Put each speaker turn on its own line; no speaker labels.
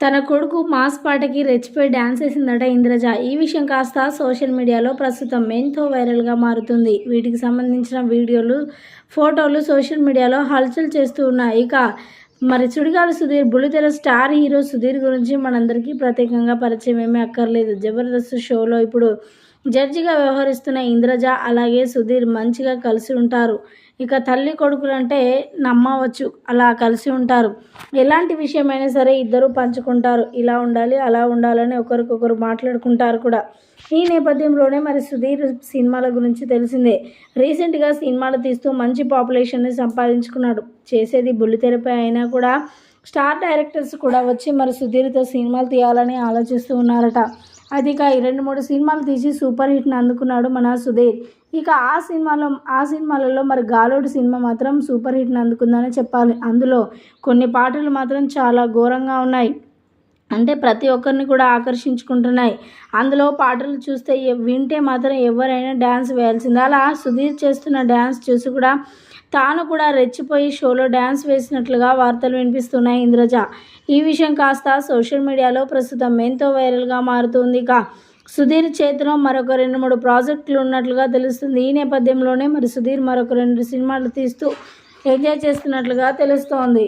తన కొడుకు మాస్ పాటకి రెచ్చిపోయి డ్యాన్స్ వేసిందట ఇంద్రజ. ఈ విషయం కాస్త సోషల్ మీడియాలో ప్రస్తుతం ఎంతో వైరల్గా మారుతుంది. వీటికి సంబంధించిన వీడియోలు ఫోటోలు సోషల్ మీడియాలో హల్చల్ చేస్తూ ఉన్నాయి. ఇక మరి సుడిగాలి సుధీర్ బుల్లితెర స్టార్ హీరో సుధీర్ గురించి మనందరికీ ప్రత్యేకంగా పరిచయం ఏమీ అక్కర్లేదు. జబర్దస్త్ షోలో ఇప్పుడు జడ్జిగా వ్యవహరిస్తున్న ఇంద్రజ అలాగే సుధీర్ మంచిగా కలిసి ఉంటారు. ఇక తల్లి కొడుకులు అంటే నమ్మవచ్చు అలా కలిసి ఉంటారు. ఎలాంటి విషయమైనా సరే ఇద్దరు పంచుకుంటారు. ఇలా ఉండాలి అలా ఉండాలని ఒకరికొకరు మాట్లాడుకుంటారు కూడా. ఈ నేపథ్యంలోనే మరి సుధీర్ సినిమాల గురించి తెలిసిందే. రీసెంట్గా సినిమాలు తీస్తూ మంచి పాపులేషన్ని సంపాదించుకున్నాడు. చేసేది బుల్లితెరపై అయినా కూడా స్టార్ డైరెక్టర్స్ కూడా వచ్చి మరి సుధీర్తో సినిమాలు తీయాలని ఆలోచిస్తూ ఉన్నారట. అది ఇక ఈ రెండు మూడు సినిమాలు తీసి సూపర్ హిట్ని అందుకున్నాడు మన సుధీర్. ఇక ఆ సినిమాలో ఆ సినిమాలలో మరి గాలోడు సినిమా మాత్రం సూపర్ హిట్ని అందుకుందని చెప్పాలి. అందులో కొన్ని పాటలు మాత్రం చాలా ఘోరంగా ఉన్నాయి. అంటే ప్రతి ఒక్కరిని కూడా ఆకర్షించుకుంటున్నాయి. అందులో పాటలు చూస్తే వింటే మాత్రం ఎవరైనా డ్యాన్స్ వేయాల్సిందే. అలా సుధీర్ చేస్తున్న డ్యాన్స్ చూసి కూడా తాను కూడా రెచ్చిపోయి షోలో డ్యాన్స్ వేసినట్లుగా వార్తలు వినిపిస్తున్నాయి ఇంద్రజ. ఈ విషయం కాస్త సోషల్ మీడియాలో ప్రస్తుతం ఎంతో వైరల్గా మారుతుంది. ఇక సుధీర్ చేతిలో మరొక రెండు మూడు ప్రాజెక్టులు ఉన్నట్లుగా తెలుస్తుంది. ఈ నేపథ్యంలోనే మరి సుధీర్ మరొక రెండు సినిమాలు తీస్తూ ఎంజాయ్ చేస్తున్నట్లుగా తెలుస్తోంది.